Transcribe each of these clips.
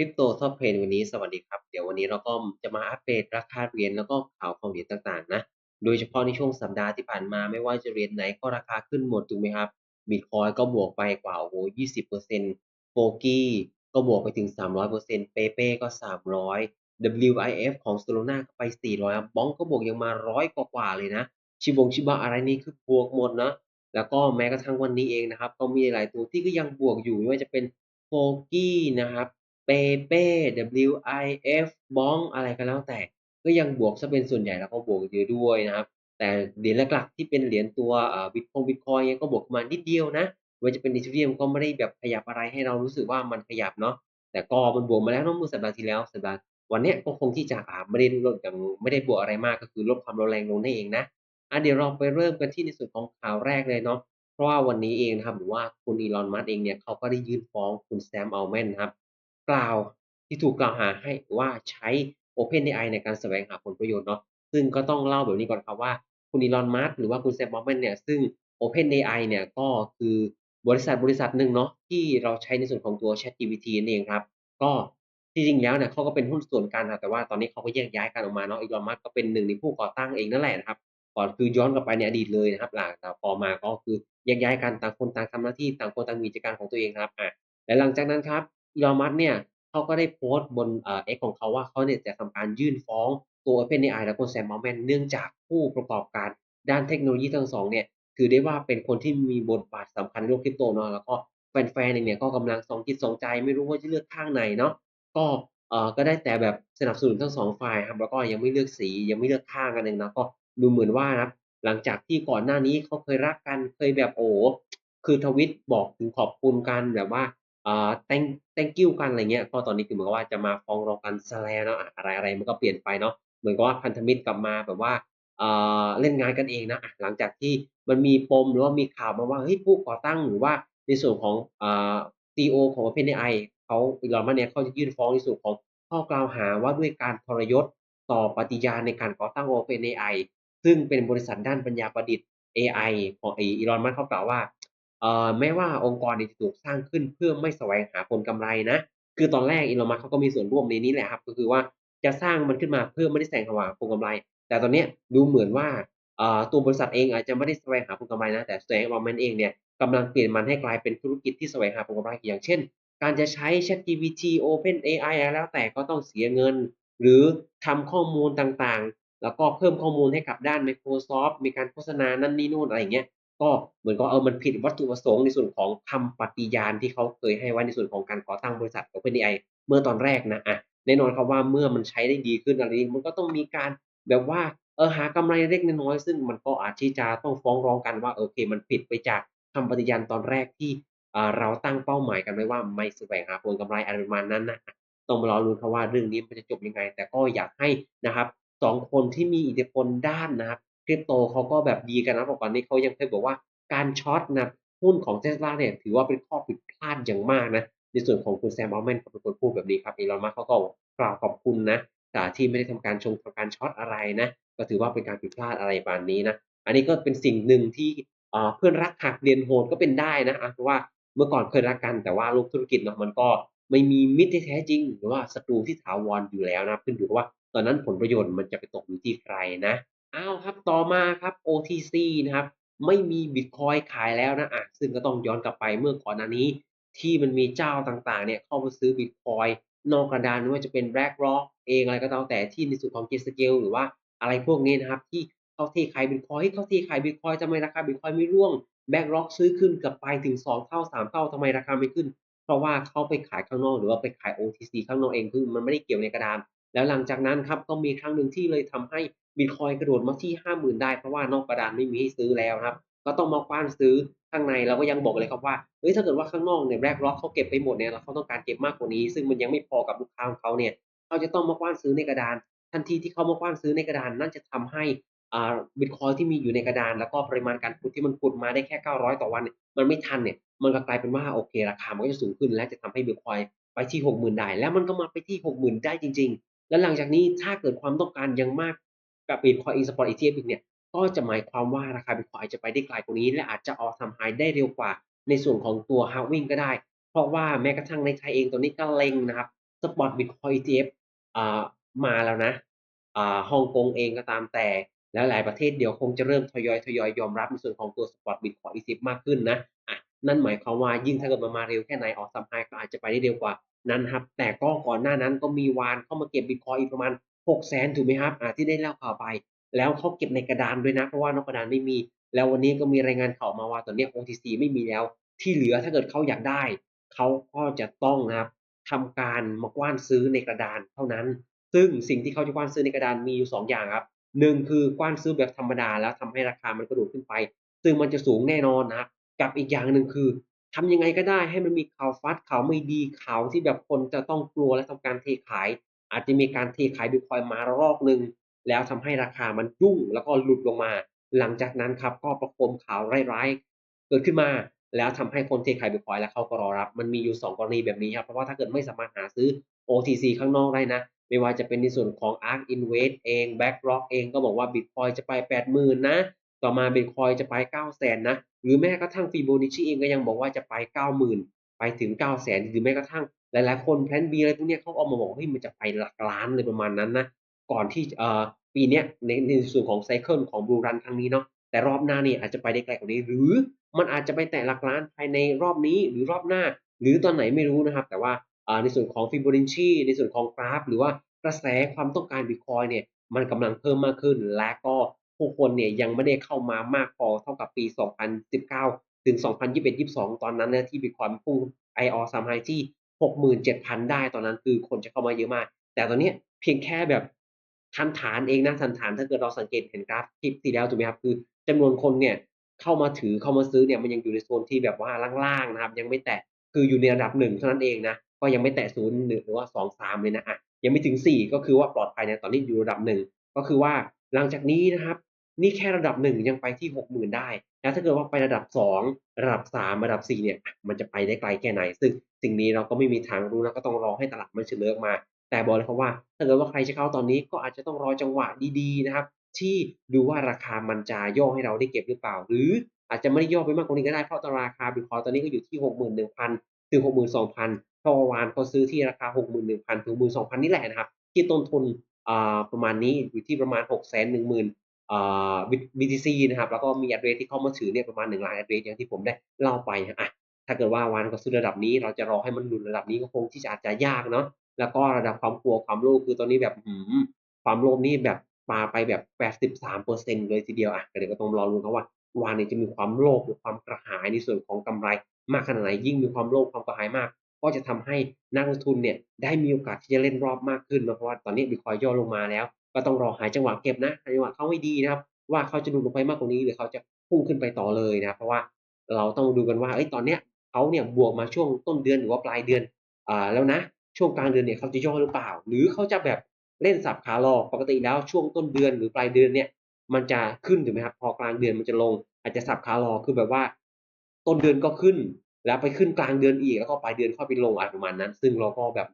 คริปโตท็อปเทรนวันนี้สวัสดีครับ เดี๋ยววันนี้เราก็จะมาอัปเดตราคาเหรียญแล้วก็ข่าวของเหรียญต่างๆ นะ โดยเฉพาะในช่วงสัปดาห์ที่ผ่านมาไม่ว่าจะเหรียญไหนก็ราคาขึ้นหมดถูกไหมครับบิตคอยก็บวกไปกว่าโอ้โห20%โฟกี้ก็บวกไปถึง300%เปเป้ก็300 WIF ของ Solana ก็ไป400ครับบ้องก็บวกยังมาร้อยกว่าๆเลยนะ ชิบงชิบะอะไรนี่คือบวกหมดนะ แล้วก็แม้กระทั่งวันนี้เองนะครับ ก็มีหลายตัวที่ก็ยังบวกอยู่ไม่ว่าจะเป็นโฟกี้นะครับ เปเป้ WIF บ้องอะไรก็แล้วแต่ ก็ยังบวกซะเป็นส่วนใหญ่แล้วก็บวกเยอะด้วยนะครับ แต่เหรียญหลักๆที่เป็นเหรียญตัวบิตคงบิตคอยเนี่ยก็บวกมานิดเดียวนะว่าจะเป็นอีเทเรียมก็ไม่ได้แบบขยับอะไรให้เรารู้สึกว่ามันขยับเนาะแต่ก็มันบวกมาแล้วเนาะเมื่อสัปดาห์ที่แล้วสัปดาห์วันนี้ก็คงที่จะอ่าไม่ได้ลดอย่างไม่ได้บวกอะไรมากก็คือลดความรุนแรงลงนั่นเองนะอะเดี๋ยวเราไปเริ่มกันที่ในส่วนของข่าวแรกเลยเนาะเพราะว่าวันนี้เองนะครับหรือว่าคุณอีลอนมัสเองเนี่ยเขาก็ได้ยื่นฟ้องคุณแซมอัลแมนครับ กล่าวที่ถูกกล่าวหาให้ว่าใช้ OpenAI ในการแสวงหาผลประโยชน์เนาะซึ่งก็ต้องเล่าแบบนี้ก่อนครับว่าคุณอีลอนมัสหรือว่าคุณแซมบอมแมนเนี่ยซึ่ง OpenAI เนี่ยก็คือบริษัทบริษัทหนึ่งเนาะที่เราใช้ในส่วนของตัว ChatGPT นั่นเองครับ ก็ที่จริงแล้วเนี่ยเขาก็เป็นหุ้นส่วนกันนะแต่ว่าตอนนี้เขาก็แยกย้ายกันออกมาเนาะอีลอนมัสก็เป็นหนึ่งในผู้ก่อตั้งเองนั่นแหละนะครับก่อนคือย้อนกลับไปในอดีตเลยนะครับหลังแต่พอมาก็คือแยกย้ายกันต่างคนต่างทำหน้าที่ต่างคนต่างมีกิจการของตัวเองครับอะและหลังจากนั้นครับ อีลอนมัสเนี่ยเขาก็ได้โพสต์บนเอ่อ X ของเขาว่าเขาเนี่ยจะทำการยื่นฟ้องตัว OpenAI และคุณแซมอัลแมนเนื่องจากผู้ประกอบการด้านเทคโนโลยีทั้งสองเนี่ยถือได้ว่าเป็นคนที่มีบทบาทสำคัญในโลกคริปโตเนาะแล้วก็แฟนๆเองเนี่ยก็กำลังสองจิตสองใจไม่รู้ว่าจะเลือกข้างไหนเนาะก็เอ่อก็ได้แต่แบบสนับสนุนทั้งสองฝ่ายครับแล้วก็ยังไม่เลือกสียังไม่เลือกข้างกันเองนะก็ดูเหมือนว่านะหลังจากที่ก่อนหน้านี้เขาเคยรักกันเคยแบบโอ้คือทวิตบอกถึงขอบคุณกันแบบว่า อ่า thank thank you กันอะไรเงี้ย ก็ตอนนี้คือเหมือนกับว่าจะมาฟ้องร้องกันซะแล้วเนาะอะอะไรอะไรมันก็เปลี่ยนไปเนาะ เหมือนกับว่าพันธมิตรกลับมาแบบว่าอ่าเล่นงานกันเองนะอะหลังจากที่มันมีปมหรือว่ามีข่าวมาว่าเฮ้ยผู้ก่อตั้งหรือว่าในส่วนของอ่า CEO ของ OpenAI เขาอีลอนมัสเนี่ยเขาจะยื่นฟ้องในส่วนของข้อกล่าวหาว่าด้วยการทรยศต่อปฏิญาณในการก่อตั้ง OpenAI ซึ่งเป็นบริษัทด้านปัญญาประดิษฐ์ AI ของไออีลอนมัสเขากล่าวว่า เอ่อ แม้ว่าองค์กรเนี่ยจะถูกสร้างขึ้นเพื่อไม่แสวงหาผลกำไรนะ คือตอนแรกอีลอนมัสเขาก็มีส่วนร่วมในนี้แหละครับ ก็คือว่าจะสร้างมันขึ้นมาเพื่อไม่ได้แสวงหาผลกำไร แต่ตอนเนี้ยดูเหมือนว่าอ่าตัวบริษัทเองอาจจะไม่ได้แสวงหาผลกำไรนะ แต่แสงอัลแมนเองเนี่ยกำลังเปลี่ยนมันให้กลายเป็นธุรกิจที่แสวงหาผลกำไร อย่างเช่น การจะใช้ ChatGPT OpenAI อะไรแล้วแต่ก็ต้องเสียเงิน หรือทำข้อมูลต่าง ๆ แล้วก็เพิ่มข้อมูลให้กับด้าน Microsoft มีการโฆษณานั่นนี่นู่น อะไรอย่างเงี้ย ก็เหมือนกับเออมันผิดวัตถุประสงค์ในส่วนของคำปฏิญาณที่เขาเคยให้ไว้ในส่วนของการก่อตั้งบริษัทของ OpenAI เมื่อตอนแรกนะอะแน่นอนครับว่าเมื่อมันใช้ได้ดีขึ้นอะไรนี้มันก็ต้องมีการแบบว่าเออหากำไรเล็กน้อยซึ่งมันก็อาจที่จะต้องฟ้องร้องกันว่าโอเค มันผิดไปจากคำปฏิญาณตอนแรกที่เราตั้งเป้าหมายกันไว้ว่าไม่แสวงหาผลกำไรอะไรประมาณนั้นนะต้องมารอลุ้นครับว่าเรื่องนี้มันจะจบยังไง แต่ก็อยากให้นะครับสองคนที่มีอิทธิพลด้านนะครับ คริปโตเขาก็แบบดีกันนะเพราะก่อนนี้เขายังเคยบอกว่าการช็อตนะหุ้นของ Tesla เนี่ยถือว่าเป็นข้อผิดพลาดอย่างมากนะ ในส่วนของคุณแซมอัลแมนเขาเป็นคนพูดแบบนี้ครับอีลอนมัสก์เขาก็กล่าวขอบคุณนะแต่ที่ไม่ได้ทำการชงทำการช็อตอะไรนะ ก็ถือว่าเป็นการผิดพลาดอะไรประมาณนี้นะ อันนี้ก็เป็นสิ่งหนึ่งที่เพื่อนรักหักเรียนโหดก็เป็นได้นะเพราะว่าเมื่อก่อนเคยรักกันแต่ว่าโลกธุรกิจเนาะมันก็ไม่มีมิตรที่แท้จริง หรือว่าศัตรูที่ถาวรอยู่แล้วนะขึ้นอยู่ว่า ตอนนั้นผลประโยชน์มันจะไปตกอยู่ที่ใครนะ อ้าวครับ ต่อมาครับ OTC นะครับ ไม่มีบิตคอยขายแล้วนะอะซึ่งก็ต้องย้อนกลับไปเมื่อก่อนหน้านี้ ที่มันมีเจ้าต่างๆ เนี่ยเข้ามาซื้อบิตคอยนอกกระดานไม่ว่าจะเป็น BlackRock เองอะไรก็ตามแต่ที่ในส่วนของ Grayscale หรือว่าอะไรพวกนี้นะครับ ที่เขาเทขายบิตคอยเขาเทขายบิตคอยทำไมราคาบิตคอยไม่ร่วงแบ็กล็อกซื้อขึ้นกลับไปถึง 2 เท่า 3 เท่าทำไมราคาไม่ขึ้น เพราะว่าเขาไปขายข้างนอกหรือว่าไปขาย OTC ข้างนอกเองคือมันไม่ได้เกี่ยวในกระดาน แล้วหลังจากนั้นครับก็มีครั้งหนึ่งที่เลยทำให้บิตคอยกระโดดมาที่50,000ได้เพราะว่านอกกระดานไม่มีให้ซื้อแล้วครับ ก็ต้องมากว้านซื้อข้างในเราก็ยังบอกเลยครับว่าเฮ้ยถ้าเกิดว่าข้างนอกเนี่ยแบล็กล็อกเขาเก็บไปหมดเนี่ยแล้วเขาต้องการเก็บมากกว่านี้ ซึ่งมันยังไม่พอกับลูกค้าของเขาเนี่ยเขาจะต้องมากว้านซื้อในกระดาน ทันทีที่เขามากว้านซื้อในกระดานนั่นจะทำให้อ่าบิตคอยที่มีอยู่ในกระดาน แล้วก็ปริมาณการขุดที่มันขุดมาได้แค่ 900 ต่อวันเนี่ยมันไม่ทันเนี่ยมันก็กลายเป็นว่าโอเคราคามันก็จะสูงขึ้น และจะทำให้บิตคอยไปที่ 60,000 ได้ แล้วมันก็มาไปที่ 60,000 ได้จริง แล้วหลังจากนี้ถ้าเกิดความต้องการยังมากกับบิตคอย e-spot ETF อีกเนี่ย ก็จะหมายความว่าราคาบิตคอยจะไปได้ไกลกว่านี้ และอาจจะออทำไฮได้เร็วกว่า ในส่วนของตัว halving ก็ได้ เพราะว่าแม้กระทั่งในไทยเองตอนนี้ก็เล็งนะครับ Spot Bitcoin ETF อ่ามาแล้วนะฮ่องกงเองก็ตามแต่แล้วหลายประเทศเดี๋ยวคงจะเริ่มทยอยทยอยยอมรับในส่วนของตัว Spot Bitcoin ETF มากขึ้นนะอะนั่นหมายความว่ายิ่งถ้าเกิดมันมาเร็วแค่ไหนออกซัมไฮก็อาจจะไปได้เร็วกว่า นั้นครับ แต่ก็ก่อนหน้านั้นก็มีวานเข้ามาเก็บ Bitcoin อีกประมาณ6 0 0 0 0ถูกไหมครับอ่าที่ได้เล่าข่าวไป แล้วเขาเก็บในกระดานด้วยนะ เพราะว่านอกกระดานไม่มี แล้ววันนี้ก็มีรายงานข่าวมาว่าตอนนี้ OTC ไม่มีแล้ว ที่เหลือถ้าเกิดเขาอยากได้ เขาก็จะต้องนะครับทำการมากว้านซื้อในกระดานเท่านั้น ซึ่งสิ่งที่เขาจะกว้านซื้อในกระดานมีอยู่ 2 อย่างครับหนึ่งคือกว้านซื้อแบบธรรมดาแล้วทำให้ราคามันกระโดดขึ้นไป ซึ่งมันจะสูงแน่นอนนะครับกับอีกอย่างหนึ่งคือ ทำยังไงก็ได้ให้มันมีข่าวฟัดข่าวไม่ดีข่าวที่แบบคนจะต้องกลัวและทำการเทขาย อาจจะมีการเทขายบิตคอยมารอบหนึ่งแล้วทำให้ราคามันยุ่งแล้วก็หลุดลงมา หลังจากนั้นครับก็ประโคมข่าวร้ายๆเกิดขึ้นมา แล้วทำให้คนเทขายบิตคอยแล้วเขาก็รอรับ มันมีอยู่ 2 กรณีแบบนี้ครับ เพราะว่าถ้าเกิดไม่สามารถหาซื้อ OTC ข้างนอกได้นะ ไม่ว่าจะเป็นในส่วนของ ARK Invest เอง BlackRock เองก็บอกว่าบิตคอยจะไป 80,000 นะ ต่อมาเบคอยจะไป9 0 0 0 0นะ หรือแม้กระทั่ง Fibonacci เองก็ยังบอกว่าจะไป 90,000 ไปถึง 9 0 0 0 0หรือแม้กระทั่งหลายๆ คนแพลน B อะไรพวกเนี้ยเขาออกมาบอกว่าเฮ้ยมันจะไปหลักล้านเลยประมาณนั้นนะ ก่อนที่เอ่อปีเนี้ยในในส่วนของไซเคิลของ Blue Run ครั้งนี้เนาะแต่รอบหน้านี่อาจจะไปได้ไกลกว่านี้ หรือมันอาจจะไปแตะหลักล้านภายในรอบนี้หรือรอบหน้า หรือตอนไหนไม่รู้นะครับ แต่ว่าในส่วนของ Fibonacci ในส่วนของกราฟ หรือว่ากระแสความต้องการบิตคอยเนี่ยมันกำลังเพิ่มมากขึ้นและก็ ผู้คนเนี่ยยังไม่ได้เข้ามามากพอเท่ากับปี 2019 ถึง 2021-22 ตอนนั้นนี่ยที่บิตคอยมันพุ่ง IR ซัมไฮที่67,000 ได้ตอนนั้นคือคนจะเข้ามาเยอะมาก แต่ตอนนี้เพียงแค่แบบทันฐานเองนะทันฐานถ้าเกิดเราสังเกตเห็นกราฟคลิปที่แล้วถูกไหมครับคือจำนวนคนเนี่ยเข้ามาถือเข้ามาซื้อเนี่ยมันยังอยู่ในโซนที่แบบว่าล่างๆนะครับ ยังไม่แตะคืออยู่ในระดับหนึ่งเท่านั้นเองนะก็ยังไม่แตะศูนย์หรือว่าสองสามเลยนะอะยังไม่ถึงสี่ก็คือว่าปลอดภัยนะตอนนี้อยู่ระดับหนึ่งก็คือว่าหลังจากนี้นะครับ นี่แค่ระดับหนึ่งยังไปที่หกหมื่นได้ แล้วถ้าเกิดว่าไประดับสองระดับสามระดับสี่เนี่ยมันจะไปได้ไกลแค่ไหน ซึ่งสิ่งนี้เราก็ไม่มีทางรู้นะก็ต้องรอให้ตลาดมันเฉลยออกมา แต่บอกเลยครับว่า ถ้าเกิดว่าใครจะเข้าตอนนี้ก็อาจจะต้องรอจังหวะดีๆนะครับ ที่ดูว่าราคามันจะย่อให้เราได้เก็บหรือเปล่า หรืออาจจะไม่ได้ย่อไปมากกว่านี้ก็ได้เพราะตราคาบิตคอยตอนนี้ก็อยู่ที่หกหมื่นหนึ่งพันถึงหกหมื่นสองพันเพราะวานเขาซื้อที่ราคาหกหมื่นหนึ่งพันถึงหมื่นสองพันนี่แหละนะครับที่ต้นทุนประมาณนี้อยู่ที่ประมาณหกแสนหนึ่งหมื่น BTC นะครับแล้วก็มี address ที่เข้ามาถือเนี่ยประมาณ1ล้าน address อย่างที่ผมได้เล่าไปอะถ้าเกิดว่าวานก็ซื้อระดับนี้ เราจะรอให้มันหลุดระดับนี้ก็คงที่จะอาจจะยากเนาะแล้วก็ระดับความกลัวความโลภคือตอนนี้แบบหืมความโลภนี่แบบมาไปแบบ 83%เลยทีเดียวอะเดี๋ยวก็ต้องรอรุ้นครับว่าวานเนี่ยจะมีความโลภหรือความกระหายในส่วนของกำไร มากขนาดไหนยิ่งมีความโลภความกระหายมาก ก็จะทำให้นักลงทุนเนี่ยได้มีโอกาสที่จะเล่นรอบมากขึ้นนะเพราะว่าตอนนี้บิตคอยย่อลงมาแล้ว ก็ต้องรอหาจังหวะเก็บนะจังหวะเขาให้ดีนะครับ ว่าเขาจะดูลงไปมากกว่านี้ หรือเขาจะพุ่งขึ้นไปต่อเลยนะเพราะว่าเราต้องดูกันว่าเอ้ยตอนเนี้ยเขาเนี่ยบวกมาช่วงต้นเดือนหรือว่าปลายเดือนอ่าแล้วนะช่วงกลางเดือนเนี่ยเขาจะย่อหรือเปล่า หรือเขาจะแบบเล่นสับขาหลอกปกติแล้วช่วงต้นเดือนหรือปลายเดือนเนี่ยมันจะขึ้นถูกไหมครับพอกลางเดือนมันจะลง อาจจะสับขาหลอกคือแบบว่า ต้นเดือนก็ขึ้น แล้วไปขึ้นกลางเดือนอีกแล้วก็ปลายเดือนค่อยไปลงอะไรประมาณนั้น ซึ่งเราก็แบบ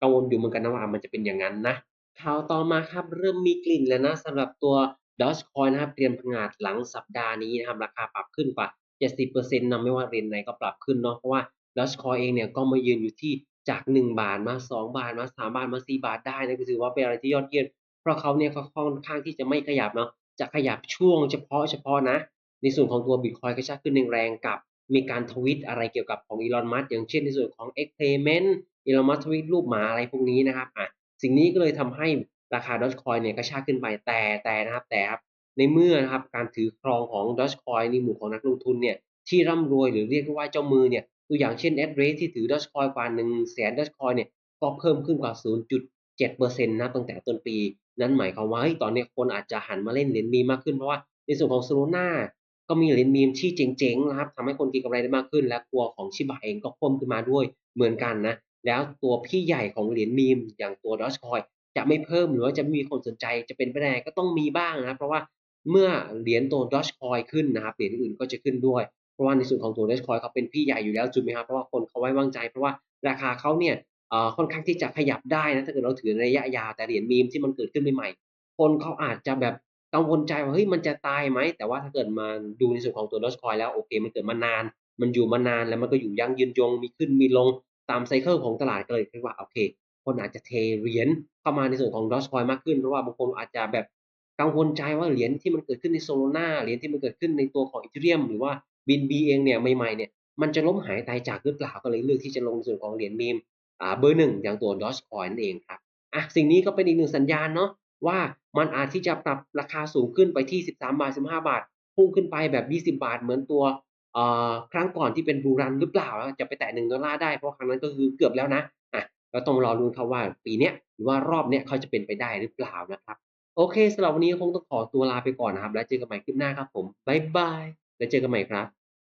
กังวลอยู่เหมือนกันนะว่ามันจะเป็นอย่างนั้นนะ ข่าวต่อมาครับเริ่มมีกลิ่นแล้วนะสำหรับตัว Dogecoin นะครับเตรียมผงาดหลังสัปดาห์นี้นะครับราคาปรับขึ้นกว่า 70%นะไม่ว่าเหรียญไหนก็ปรับขึ้นเนาะเพราะว่า Dogecoin เองเนี่ยก็มายืนอยู่ที่จาก 1 บาทมา 2 บาทมา 3 บาทมา 4 บาทได้นะก็ถือว่าเป็นอะไรที่ยอดเยี่ยมเพราะเขาเนี่ยก็ค่อนข้างที่จะไม่ขยับเนาะจะขยับช่วงเฉพาะเฉพาะนะ ในส่วนของตัว Bitcoin กระชากขึ้นแรงๆกับ มีการทวิตอะไรเกี่ยวกับของ Elon Musk อย่างเช่นในส่วนของ Experiment Elon Musk ทวิตรูปหมาอะไรพวกนี้นะครับอะ สิ่งนี้ก็เลยทำให้ราคา Dogecoin เนี่ยกระชากขึ้นไปแต่แต่นะครับแต่ครับในเมื่อนะครับการถือครองของ Dogecoin ในหมู่ของนักลงทุนเนี่ยที่ร่ำรวยหรือเรียกว่าเจ้ามือเนี่ยตัวอย่างเช่น Address ที่ถือ Dogecoin กว่า1 0 0 0 0แสน Dogecoin เนี่ยก็เพิ่มขึ้นกว่า 0.7%นะตั้งแต่ต้นปี นั่นหมายความว่าตอนนี้คนอาจจะหันมาเล่นเหรียญมีมากขึ้นเพราะว่าในส่วนของ Solana ก็มีเหรียญมีมที่เจ๋งๆนะครับทำให้คนกินกำไรได้มากขึ้น และตัวของชิบะเองก็เพิ่มขึ้นมาด้วยเหมือนกันนะ แล้วตัวพี่ใหญ่ของเหรียญมีมอย่างตัว Dogecoin จะไม่เพิ่มหรือว่าจะไม่มีคนสนใจจะเป็นไปได้ก็ต้องมีบ้างนะเพราะว่าเมื่อเหรียญตัว Dogecoin ขึ้นนะครับเหรียญอื่นก็จะขึ้นด้วย เพราะว่าในส่วนของตัว Dogecoin เขาเป็นพี่ใหญ่อยู่แล้วจุดไหมครับเพราะว่าคนเขาไว้วางใจ เพราะว่าราคาเขาเนี่ยค่อนข้างที่จะขยับได้นะถ้าเกิดเราถือในระยะยาวแต่เหรียญมีมที่มันเกิดขึ้นใหม่ๆคนเขาอาจจะแบบกังวลใจว่าเฮ้ยมันจะตายไหมแต่ว่าถ้าเกิดมาดูในส่วนของตัว Dogecoin แล้วโอเค มันเกิดมานาน มันอยู่มานานแล้วมันก็อยู่ยั่งยืนยงมีขึ้นมีลง ตามไซเคิลของตลาดก็เลยคิดว่าโอเค คนอาจจะเทเหรียญเข้ามาในส่วนของ Dogecoin มากขึ้นเพราะว่าบางคนอาจจะแบบกังวลใจว่าเหรียญที่มันเกิดขึ้นใน Solana เหรียญที่มันเกิดขึ้นในตัวของ Ethereum หรือว่า BNB เองเนี่ยใหม่ๆเนี่ยมันจะล้มหายตายจากหรือเปล่าก็เลยเลือกที่จะลงในส่วนของเหรียญ meme อ่าเบอร์หนึ่งอย่างตัว Dogecoin นั่นเองครับอะสิ่งนี้ก็เป็นอีกหนึ่งสัญญาณเนาะว่ามันอาจที่จะปรับราคาสูงขึ้นไปที่ 13 บาท 15 บาท พุ่งขึ้นไปแบบ 20 บาท เหมือนตัว ครั้งก่อนที่เป็นบูรันหรือเปล่าจะไปแตะหนึ่งดอลลาร์ได้เพราะครั้งนั้นก็คือเกือบแล้วนะอะเราต้องรอลุ้นครับว่าปีเนี้ยหรือว่ารอบเนี้ยเขาจะเป็นไปได้หรือเปล่านะครับ โอเคสำหรับวันนี้คงต้องขอตัวลาไปก่อนนะครับ แล้วเจอกันใหม่คลิปหน้าครับผมบ๊ายบายแล้วเจอกันใหม่ครับ